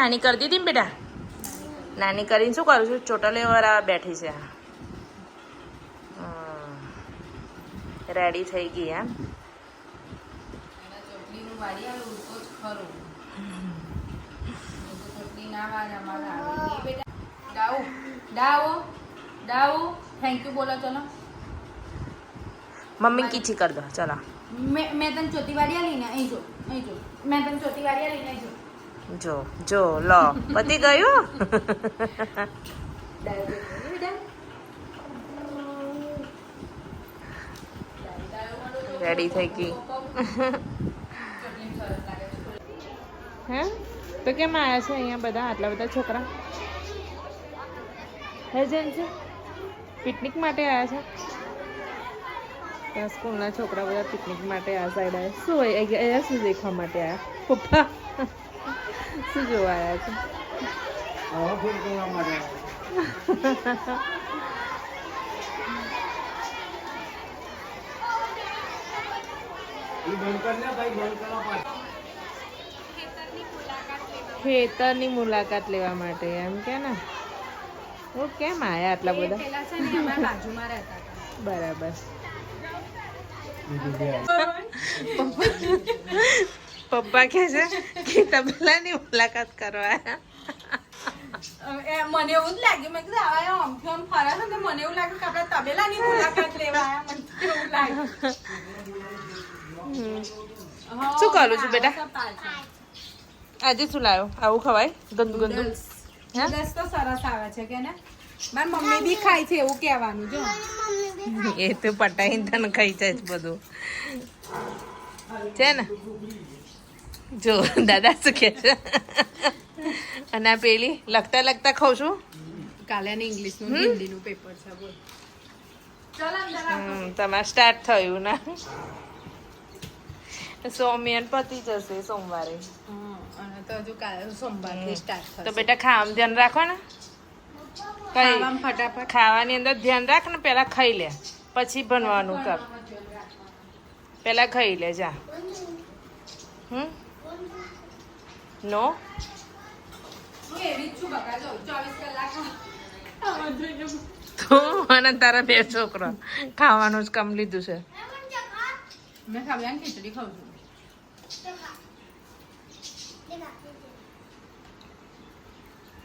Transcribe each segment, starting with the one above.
નાની કરી દીધી ને બેટા? નાની કરીને શું કરું છું? ચોટલીઓ વાળા બેઠી છે. રેડી થઈ ગઈ, એમ. ચોટલી મમ્મી કીચી કરી દો, ચલો. મેં તને ચોથી વાળી લઈને અહીં જો અહીં જો. મેં તને ચોથી વાળી લઈને અહીં જો. જો જો, લો. પતી ગયું? રેડી થઈ ગઈ. હે? તો કેમ આવ્યા છે અહીંયા બધા, આટલા બધા છોકરા? હે જેન છે પિકનિક માટે આવ્યા છે? ત્યાં સ્કૂલના છોકરા બધા પિકનિક માટે આ સાઈડ આવ્યા શું હોય? અહીંયા શું દેખવા માટે આવ્યા પપ્પા શું જોવા આવ્યા છે. ખેતરની મુલાકાત લેવા માટે એમ કે ને? હું કેમ આયા આટલા બધા? પેલા છે ને અમારા બાજુમાં રહેતા હતા. બરાબર. પપ્પા કહે છે કે તબલાની મુલાકાત કરવા મને એવું જ લાગ્યું મેં કીધું આવા આમ ફરે છે મને એવું લાગ્યું કે આપણે તબેલાની મુલાકાત લેવા આવ્યા. મને એવું લાગ્યું શું કરું છું બેટા? આજે શું લાવ્યો આવું ખવાય? ગંદુ ગંદુ? હે? તો સરસ આવે છે કે ને? મારી મમ્મી બી ખાય છે એવું કહેવાનું જો. એ તો પટાઈને તને ખાઈ જાય બધું. છે ને? જો દાદા શું કે છે? અને આ પેલી લખતા લખતા ખાઉં છું. કાલે ને ઇંગ્લિશનું હિન્દી નું પેપર છે બોલ. તમારે સ્ટાર્ટ થયું ના. સોમિયન પતી જશે સોમવારે. અને તો હજુ કાલે સોમવારથી સ્ટાર્ટ થશે તો બેટા ખામ ધ્યાન રાખો ને. કઈ ખાવાની અંદર ધ્યાન રાખ ને પેલા ખાઈ લે. પછી ભણવાનું કર. પેલા ખાઈ લે જા. હમ? જોઈએ. તો અને તારા બે છોકરા ખાવાનું જ કામ લીધું છે. મેં ખાવ્યા ખીચડી ખાઉં છું.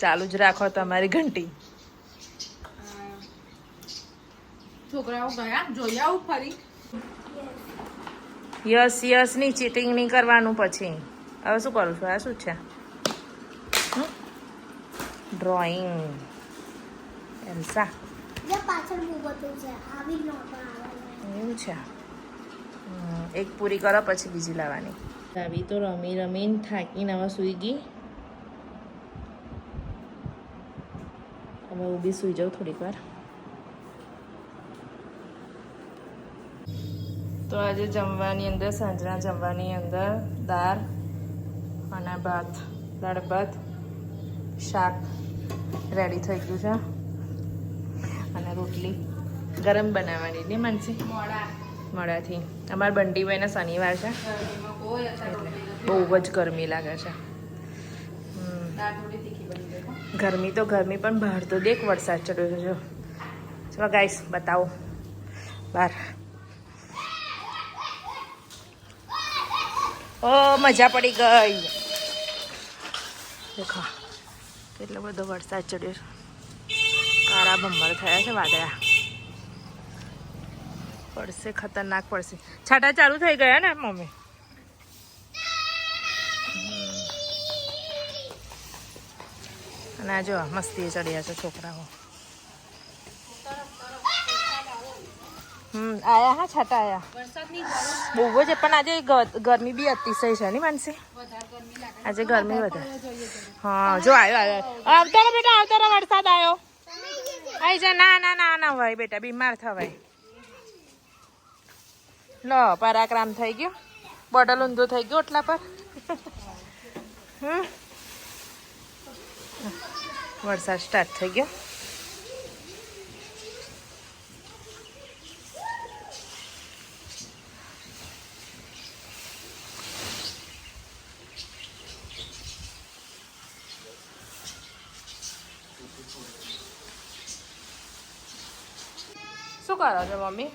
ચાલુ જ રાખો તમારી ઘંટી. છોકરાઓ ગયા? જોઈ આવું ફરી. યસ યસની ચીટિંગ નહીં કરવાનું પછી. હવે શું કરું છું આ શું છે ડ્રોઈંગ એલ્સા જે પાછળ બહુ બધું છે આવી નોટો આવે એવું છે એક પૂરી કરો પછી બીજી લાવવાની આવી તો રમી રમીને થાકીને હવે સૂઈ ગઈ હવે ઊભી સૂઈ જાઉં થોડીક વાર તો આજે જમવાની અંદર સાંજના જમવાની અંદર દાળ અને ભાત દાળ ભાત શાક રેડી થઈ ગયું છે. અને રોટલી ગરમ બનાવવાની ને માનસી? મોડાથી. અમારા બંટીભાઈને શનિવાર છે. બહુ જ ગરમી લાગે છે. ગરમી તો ગરમી, પણ બહાર તો દેખ વરસાદ ચડ્યો છે ચલો ગાઈસ બતાવો. બહાર. ઓ, મજા પડી ગઈ. દેખો, કેટલો બધો વરસાદ ચડ્યો છે. કારા ભમર થયા છે વાદળા. પડશે ખતરનાક પડશે. છાટા ચાલુ થઈ ગયા ને, મમ્મી? અને આ જો મસ્તી ચડ્યા છે છોકરાઓ. હમ આયા હા છાટા આયા. વરસાદની બહુ જ પણ આજે ગરમી બી અતિશય છે ને માનસી? આજે ગરમી વધારે. હા જો આવ્યો આવ્યો આવતા રહો બેટા આવતા રહો વરસાદ આવ્યો આવી જા ના ના ના ના ભાઈ બેટા બીમાર થવાય. લો પરાક્રમ થઈ ગયો. બોટલ ઊંધો થઈ ગયો એટલા પર. વરસાદ સ્ટાર્ટ થઈ ગયો. શું કરો છો મમ્મી?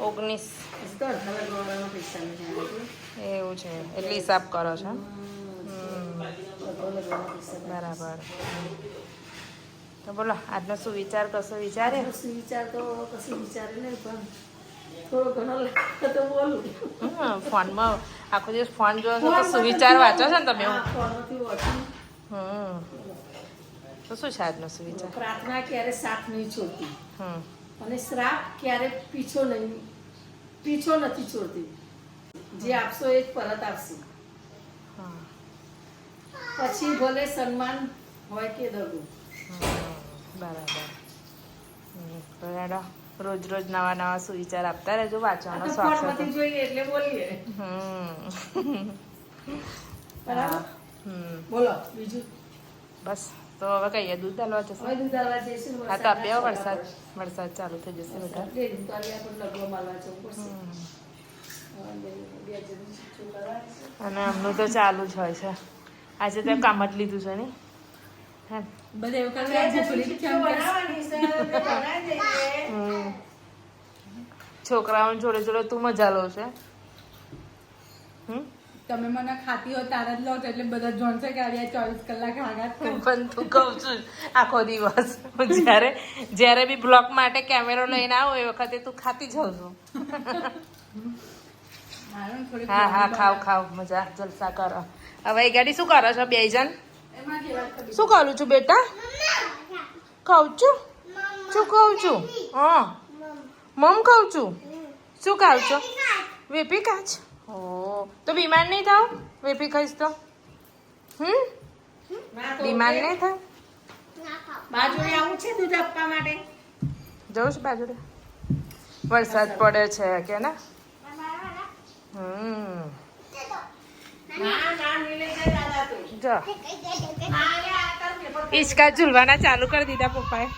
ઓગણીસ એવું છે. એટલે હિસાબ કરો છો? બરાબર. તો બોલો આજનો શું વિચાર કશો વિચારે શું વિચાર તો કશું વિચારે નહીં પણ થોડો ઘણો તો બોલું. ફોનમાં આખો દિવસ ફોન જોવો છો તો શું વિચાર વાંચો છો ને તમે? હા, હમ. તો શું છે સુવિચાર? વિચાર પ્રાર્થના ક્યારે સાથ નહીં છોડતી. અને શ્રાપ ક્યારે પીછો નહીં પીછો નથી છોડતી. જે આપશો એ જ પરત આપશે. પછી ભલે સન્માન હોય કે દગો. બરાબર. રોજ રોજ નવા નવા સુવિચાર આપતા રહેજો વાંચવાનો શોખ જોઈએ એટલે બોલીએ. હમ. બરાબર? હમ. બોલો બીજું? બસ. તો હવે કહીએ દૂધ ડાલવા જશે? હવે દૂધ આવવા જશે હા તો વરસાદના વરસાદ. વરસાદ ચાલુ થઈ જશે બધા. અને એમનું તો ચાલુ જ હોય છે. આજે તો કામ જ લીધું છે નહીં હે? બધે એવું બે કરે જણ ભૂખડી છૂટું બનાવવાની છે, એટલે બનાવી દઈએ. હમ. છોકરાઓની જોડે જોડે તું મજા લો છે. હમ? તમે મને ખાતી હો તારા જ લો છો એટલે બધા જોણ છે કે ચોવીસ કલાક આઘાત. પણ તું કહું છું આખો દિવસ. જ્યારે જ્યારે બી બ્લોક માટે કેમેરો લઈને આવો એ વખતે તું ખાતી જાઉં છું. હા હા ખાવ ખાવ મજા જલસા કરો. હવે એ ગાડી શું કરો છો બે જણ એમાં કેવા કરી શું કરું છું બેટા? ખાઉં છું? શું ખાઉં છું? હા. મમ ખાઉં છું? શું ખાવ છો? વેપી કાચ. ઓ તો બીમાર નહીં થાવ? વેપી ખાઈશ તો. હમ? બીમાર નહીં થાવ? બાજુએ આવું છે દૂધ આપવા માટે? જવું છે બાજુ વરસાદ પડે છે કે ને? હમ. હિંચકા ઝૂલવાના ચાલુ કરી દીધા પપ્પાએ.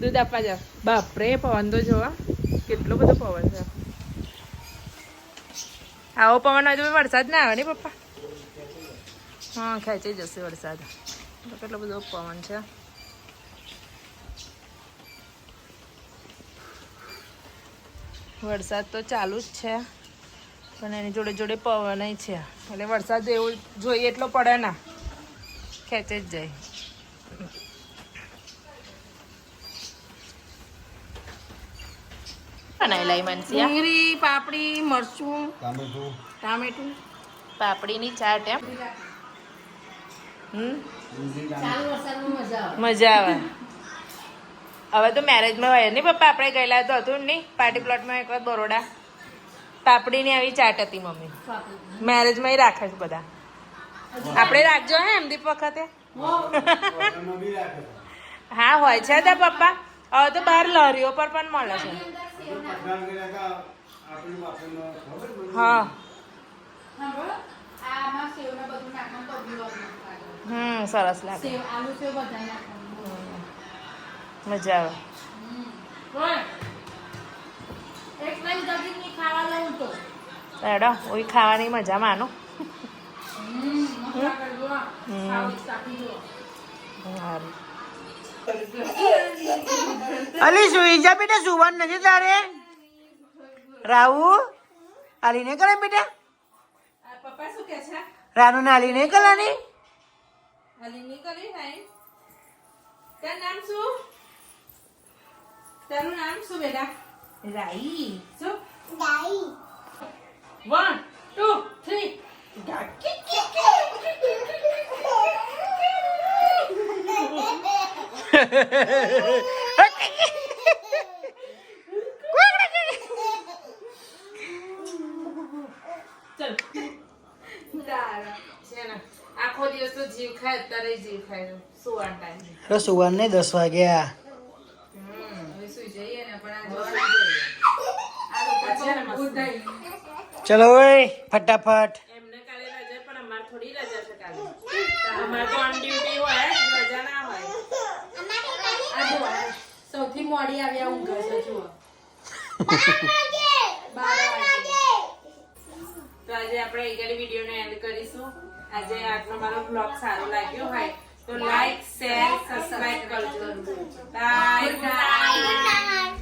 દૂધ આપવા જાવ બાપરે પવન તો જોવા કેટલો બધો પવન છે. આવો પવન હોય તો વરસાદ ના આવે ને પપ્પા? હા, ખેંચી જશે વરસાદ. કેટલો બધો પવન છે. વરસાદ તો ચાલુ જ છે, પણ એની જોડે જોડે પવન છે. એટલે વરસાદ એવું જોઈએ એટલો પડે ના. ખેંચે જ જાય. બનાવી લઈ મનસી ડુંગળી પાપડી મરચું ટામેટું. ટામેટું. પાપડીની ચાટ એમ? હમ? મજા આવે. હવે તો મેરેજમાં હોય નહીં પપ્પા? આપણે ગયેલા તો હતું નહીં. પાર્ટી પ્લોટમાં એક વખત બરોડા. પાપડીની આવી ચાટ હતી મમ્મી. મેરેજમાં રાખે છે બધા. આપણે રાખજો હે એમ દીપ વખતે. હા. હોય છે તા પપ્પા? હવે તો બહાર લારીઓ પર પણ મળે છે? હા. હમ સરસ લાગે મજા આવે ઓય ખાવાની મજા માનો હમ. સારું અલી સુઈ જા બેટા સુવાનું નથી તારે? રાહુ આલી નહીં કરે બેટા? પપ્પા શું કે છે રાનુ ને આલી નહીં કરવાની? નહીં તારું નામ શું તારું નામ શું બેટા રાઈ. શું વન ટુ થ્રી ચલ છે ને આખો દિવસ તો જીવ ખાય અત્યારે જીવ ખાય સુવાન ટાઈમ અરે સુવાનું નહીં દસ વાગ્યા હવે સુઈ જઈએ ને પણ આ જવા નહીં આ છે ને લોકો દસ વાગ્યા. ચલો ફટાફટ. એમને કાલે રજા, પણ અમારે થોડી રજા છે કાલે. અમારે તો ઓન ડ્યુટી કેટલી મોડી આવ્યા હું ઘર જુઓ. તો આજે આપણે આગળ વિડીયોને એન્ડ કરીશું. આજે આજનો મારો બ્લોગ સારો લાગ્યો હોય તો લાઈક શેર સબસ્ક્રાઇબ કરજો. Bye bye